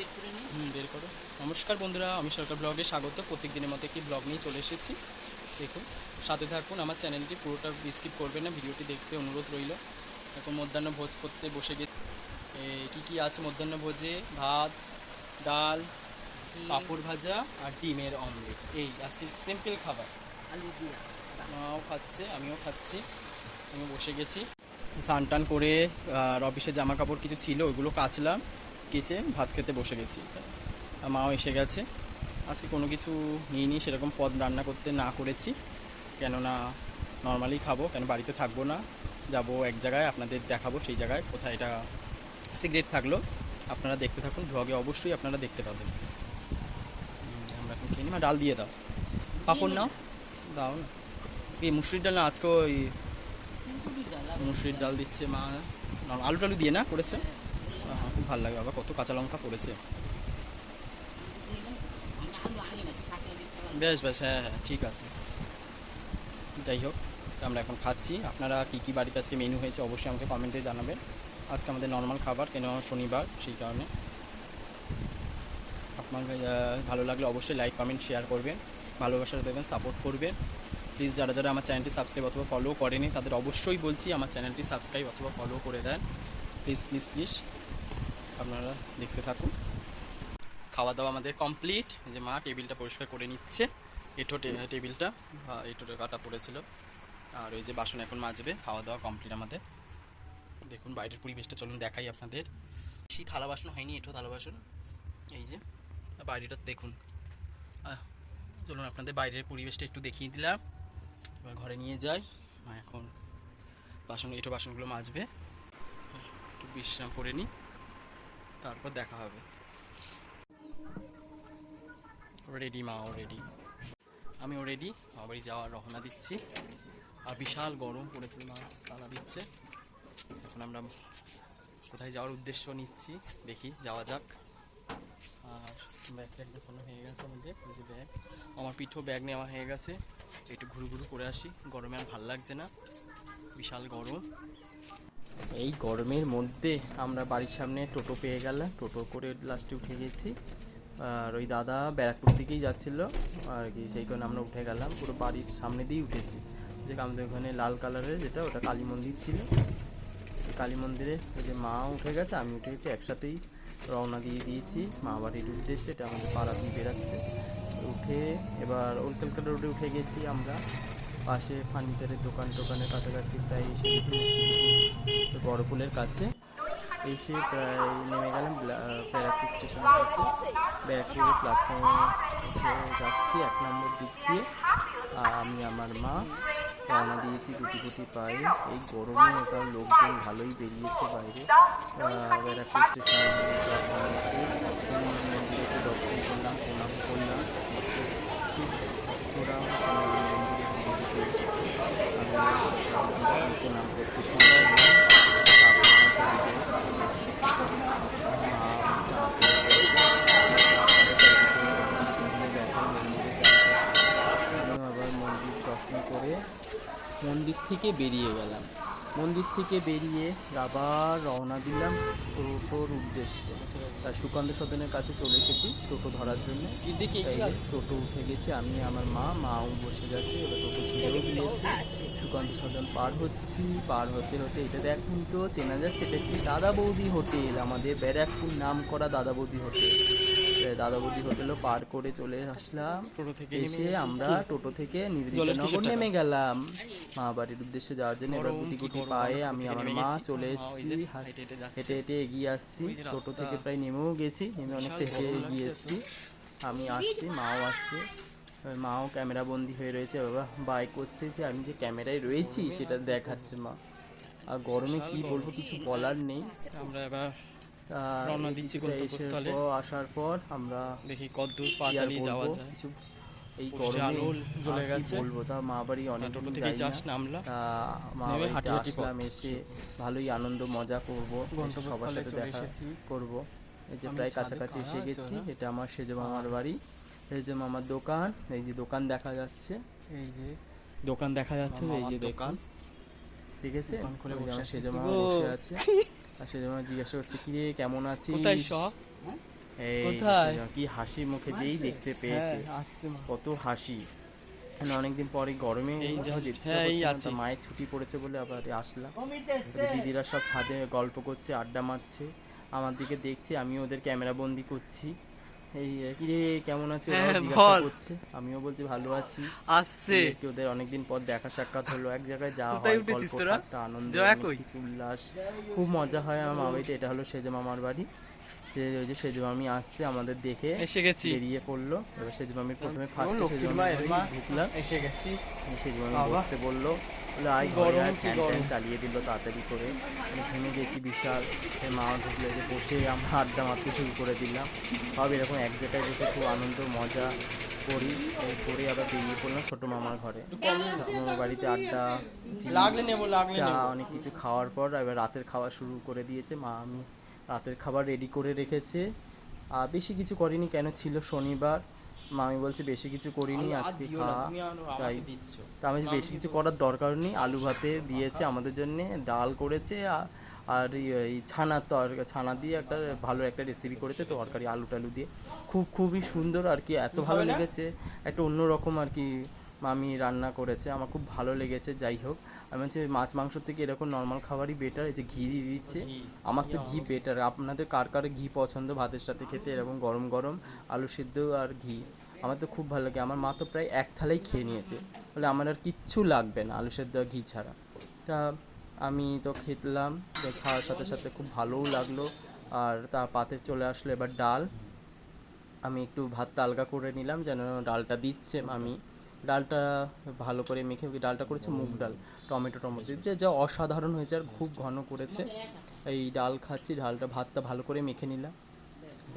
বের করে নিই হুম বের করো। নমস্কার বন্ধুরা আমি সরকার ব্লগে স্বাগত। প্রত্যেক দিনের মতো একটি ব্লগ নিয়ে চলে এসেছি। দেখুন সাথে থাকুন আমার চ্যানেলটি পুরোটা স্কিপ করবেন না ভিডিওটি দেখতে অনুরোধ রইল। এখন মধ্যাহ্ন ভোজ করতে বসে গেছি। কী কী আছে মধ্যাহ্ন ভোজে? ভাত ডাল পাঁপড় ভাজা আর ডিমের অমলেট। এই আজকে সিম্পল খাবার। আলু দিয়া। মাও খাচ্ছে আমিও খাচ্ছি। আমি বসে গেছি। স্নান টান করে আর অফিসে জামা কাপড় কিছু ছিল ওইগুলো কাচলাম। কেচে ভাত খেতে বসে গেছি। মাও এসে গেছে। আজকে কোনো কিছু নিইনি সেরকম পদ রান্না করতে না করেছি। কেননা নর্মালি খাব কেন বাড়িতে থাকব না। যাব এক জায়গায় আপনাদের দেখাবো সেই জায়গায় কোথায় এটা সিগারেট থাকল। আপনারা দেখতে থাকুন ব্লগে অবশ্যই আপনারা দেখতে পাবেন। আমরা এখন খেয়ে ডাল দিয়ে দাও। পাপড় নাও। দাও না। এই মুসুরির ডাল না আজকে ওই মুসুরির ডাল। দিচ্ছে মা। আলু টালু দিয়ে না করেছে? খুব ভালো লাগে বাবা কত কাঁচা লঙ্কা পড়েছে। বেশ বেশ হ্যাঁ হ্যাঁ ঠিক আছে। যাই হোক আমরা এখন খাচ্ছি। আপনারা কী কী বাড়িতে আজকে মেনু হয়েছে অবশ্যই আমাকে কমেন্টে জানাবেন। আজকে আমাদের নর্মাল খাবার কেন শনিবার সেই কারণে। আপনাকে আহ, ভালো লাগলে অবশ্যই লাইক কমেন্ট শেয়ার করবেন। ভালোবাসা দেবেন সাপোর্ট করবেন। প্লিজ যারা যারা আমার চ্যানেলটি সাবস্ক্রাইব অথবা ফলো করেনি তাদের অবশ্যই বলছি আমার চ্যানেলটি সাবস্ক্রাইব অথবা ফলো করে দেন। প্লিজ প্লিজ প্লিজ আপনারা দেখতে থাকুন। খাওয়া দাওয়া আমাদের কমপ্লিট যে মা টেবিলটা পরিষ্কার করে নিচ্ছে। এঁঠো টেবিলটা এঁঠোটা কাটা পড়েছিল। আর ওই যে বাসন এখন মাজবে। খাওয়া দাওয়া কমপ্লিট আমাদের। দেখুন, বাইরের পরিবেশটা চলুন দেখাই আপনাদের। সেই থালা বাসন হয়নি, এঁঠো থালা বাসন। এই যে, বাইরেটা দেখুন। চলুন আপনাদের বাইরের পরিবেশটা একটু দেখিয়ে দিলাম। এবার ঘরে নিয়ে যাই। মা এখন বাসন এঁঠো বাসনগুলো মাজবে। একটু বিশ্রাম করে নিই। তারপর দেখা হবে। রেডি মাও রেডি আমিও রেডি মা বাড়ি যাওয়ার রওনা দিচ্ছি। আর বিশাল গরম পড়েছে, মা, তালা দিচ্ছে। এখন আমরা কোথায় যাওয়ার উদ্দেশ্য নিচ্ছি, দেখি, যাওয়া যাক। আর ব্যাগ ট্যাগ গোছানো হয়ে গেছে আমাদের যে ব্যাগ আমার পিঠও ব্যাগ নেওয়া হয়ে গেছে। একটু ঘুরু ঘুরু করে আসি, গরমে আর ভালো লাগছে না। বিশাল গরম। এই গরমের মধ্যে আমরা বাড়ির সামনে টোটো পেয়ে গেলাম। টোটো করে লাস্টে উঠে গেছি। আর ওই দাদা ব্যারাকপুর দিকেই যাচ্ছিল। আর কি, সেই কারণে আমরা উঠে গেলাম। পুরো বাড়ির সামনে দিয়েই উঠেছি। যে আমাদের ওখানে লাল কালারের যেটা, ওটা কালী মন্দির ছিল। কালী মন্দিরে ওই যে মা উঠে গেছে, আমি উঠে গেছি, একসাথেই রওনা দিয়ে দিয়েছি। মা বাড়ির উদ্দেশ্যে, এটা আমাদের পাড়া দিয়ে বেরাচ্ছে উঠে এবার ওল কলকাতা রোডে উঠে গেছি আমরা। পাশে ফার্নিচারের দোকান টোকানের কাছাকাছি প্রায় এসে গেছি। বড় পুলের কাছে এসে প্রায় নেমে গেলাম ব্যারাকপুর স্টেশনের কাছে। ব্যারাকপুরের প্ল্যাটফর্মে যাচ্ছি এক নম্বর দিক দিয়ে। আমি, আমার মা রওনা দিয়েছি গুটি গুটি পায়ে। এই গরমে ওটা লোকজন ভালোই বেরিয়েছে বাইরে। ব্যারাকপুর স্টেশনে প্ল্যাটফর্মে মন্দিরে দর্শন করলাম, প্রণাম করলাম। ঠিক করে মন্দির থেকে বেরিয়ে গেলাম। মন্দির থেকে বেরিয়ে আবার রওনা দিলাম টোটোর উদ্দেশ্যে। তার সুকান্ত সদনের কাছে চলে এসেছি টোটো ধরার জন্য। টোটো উঠে গেছে। আমি আমার মা মাও বসে গেছে। এবার দিয়েছে সুকান্ত সদন পার হচ্ছি পার হতে হতে এটা দেখুন তো চেনা যাচ্ছে এটা কি দাদা বৌদি হোটেল আমাদের ব্যারাকপুর নাম করা দাদা বৌদি হোটেল। দাদা বৌদি হোটেলও পার করে চলে আসলাম। টোটো থেকে এসে আমরা টোটো থেকে জলের নির্দিষ্ট নেমে গেলাম। মা বাড়ির উদ্দেশ্যে যাওয়ার জন্য এবার গুটি গুটি পায়ে আমি আমার মা চলে এসেছি হেঁটে হেঁটে এগিয়ে আসছি। টোটো থেকে প্রায় নেমেও গেছি নেমে অনেকটা হেঁটে এগিয়ে এসেছি। আমি আসছি মাও আসছে। মাও ক্যামেরা বন্দি হয়ে রয়েছে বাবা বাই করছে যে আমি যে ক্যামেরায় রয়েছি সেটা দেখাচ্ছে মা। আর গরমে কি বলব কিছু বলার নেই। আমরা এবার রওনা দিচ্ছি গন্তব্যস্থলে। আসার পর আমরা দেখি কতদূর পা চালিয়ে যাওয়া যায়। কিছু এই গরমে জ্বলে গেছে। বলব তা মা বাড়ি অনেক টোটো থেকে যাই জাস্ট না। নামলাম মা বাড়িতে হাঁটি এসে ভালোই আনন্দ মজা করব। সবার সাথে দেখা এসেছি। করব। এই যে প্রায় কাছাকাছি এসে গেছি এটা আমার সেজে মামার বাড়ি। এই যে মামার দোকান এই যে দোকান দেখা যাচ্ছে। এই যে দোকান দেখা যাচ্ছে এই যে দোকান। বসে আছে। সেজে মামা বসে আছে। আর সেজে মামা জিজ্ঞাসা করছে কি রে কেমন আছিস? কোথায় সব এই কোথায়? কি হাসি মুখে যেই দেখতে পেয়েছে। হ্যাঁ, আসছে কত হাসি। মানে অনেকদিন পরে গরমে হ্যাঁ। মায়ের ছুটি পড়েছে বলে আবার আসলাম। দিদিরা সব ছাদে গল্প করছে আড্ডা মারছে। আমার দিকে দেখছে আমি ওদের ক্যামেরা বন্দি করছি। এই কিরে কেমন আছে? ওরাও হ্যাঁ, জিজ্ঞাসা করছে। আমিও বলছি ভালো আছি। আসছে। ওদের অনেকদিন পর দেখা সাক্ষাৎ হলো। এক জায়গায় যাওয়া হয় উঠেছিস তোরা? আনন্দ? কিছু উল্লাস। খুব মজা হয় আমার মা বাড়িতে এটা হলো সেজ মামার বাড়ি। যে ওই যে সেজ মামি আসছে আমাদের দেখে এসে গেছি। বেরিয়ে পড়ল। এবার সেজ মামির প্রথমে ফার্স্টে সেজ লক্ষ্মীর মামির মা, বাড়ি। ঢুকলাম। এসে গেছি। সেজ মামি বসতে বলল। ঘরে গরম, আয় ফ্যান চালিয়ে দিল তাড়াতাড়ি করে। আমি ঘেমে গেছি বিশাল। মা ঢুকলে যে বসে আমরা আড্ডা মারতে শুরু করে দিলাম। সব এরকম এক জায়গায় বসে খুব আনন্দ মজা করি। করে আবার বেরিয়ে পড়লাম ছোটো মামার ঘরে। মামার বাড়িতে আড্ডা চা অনেক কিছু খাওয়ার পর এবার রাতের খাওয়া শুরু করে দিয়েছে। মা আমি রাতের খাবার রেডি করে রেখেছে। আর বেশি কিছু করিনি কেন ছিল শনিবার? মা আমি বলছে বেশি কিছু করিনি আজকে তাই। তা আমি বেশি কিছু করার দরকার নেই আলু ভাতে দিয়েছে আমাদের জন্যে ডাল করেছে আর এই- এই ছানার আর ছানা দিয়ে একটা ভালো একটা রেসিপি করেছে তো তরকারি আলু টালু দিয়ে। খুব খুবই সুন্দর আর কি এত ভালো লেগেছে একটা অন্যরকম আর কি মামি রান্না করেছে আমার খুব ভালো লেগেছে যাই হোক। আমি হচ্ছে মাছ মাংস থেকে এরকম নর্মাল খাবারই বেটার এই যে ঘি দিয়ে দিচ্ছে। আমার তো ঘি বেটার আপনাদের কার কার ঘি পছন্দ? ভাতের সাথে খেতে এরকম গরম গরম আলু সিদ্ধ আর ঘি। আমার তো খুব ভালো লাগে। আমার মা তো প্রায় এক থালাই খেয়ে নিয়েছে। বলে আমার আর কিচ্ছু লাগবে না আলু সেদ্ধ আর ঘি ছাড়া। তা আমি তো খেতলাম খাওয়ার সাথে সাথে খুব ভালোও লাগল। আর তা পাতে চলে আসলো এবার ডাল। আমি একটু ভাতটা আলগা করে নিলাম যেন ডালটা দিচ্ছে আমি ডালটা ভালো করে মেখে ডালটা করেছে মুগ ডাল টমেটো টমেটো দিয়ে যা অসাধারণ হয়েছে আর খুব ঘন করেছে। এই ডাল খাচ্ছি ডালটা ভাতটা ভালো করে মেখে নিলাম।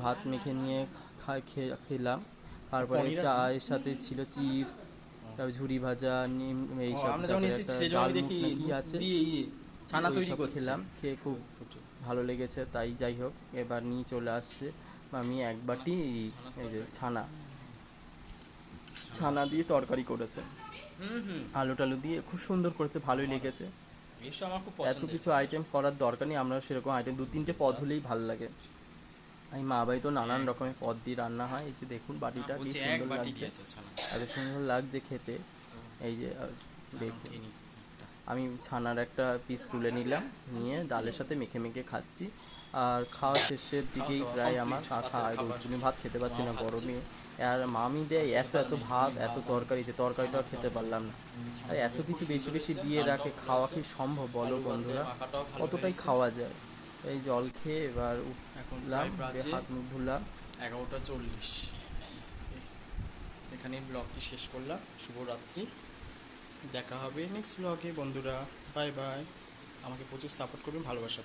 ভাত মেখে নিয়ে খা খেলাম। তারপরে? চায়ের সাথে ছিল চিপস তারপর ঝুরি ভাজা নিম দেখি মুখ কি আছে ছানা তৈরি খেলাম খেয়ে খুব ভালো লেগেছে তাই যাই হোক এবার নিয়ে চলে আসছে আমি এক বাটি এই যে ছানা। ছানা দিয়ে তরকারি করেছে। আলু টালু দিয়ে খুব সুন্দর করেছে ভালোই লেগেছে। এত কিছু আইটেম করার দরকার নেই আমরা সেরকম আইটেম দু তিনটে পদ হলেই ভালো লাগে। আমি মা বাড়ি তো নানান রকমের পদ দিয়ে রান্না হয় এই যে দেখুন বাটিটা কি সুন্দর লাগছে। এত সুন্দর লাগছে খেতে। এই যে দেখুন। আমি ছানার একটা পিস তুলে নিলাম নিয়ে ডালের সাথে মেখে মেখে খাচ্ছি। আর খাওয়া শেষের দিকেই প্রায় আমার খাওয়া। তুমি ভাত খেতে পারছি না গরমে আর মামি দেয় এত এত ভাত এত তরকারি যে তরকারিটাও খেতে পারলাম না। আর এত কিছু বেশি বেশি দিয়ে রাখে খাওয়া কি সম্ভব বলো বন্ধুরা? কতটাই খাওয়া যায়? এই জল খেয়ে এবার উঠলাম হাত মুখ ধুলাম। এগারোটা চল্লিশ। এখানে ব্লগটি শেষ করলাম। শুভরাত্রি। দেখা হবে নেক্সট ব্লগে বন্ধুরা। বাই বাই আমাকে প্রচুর সাপোর্ট করবেন ভালোবাসা।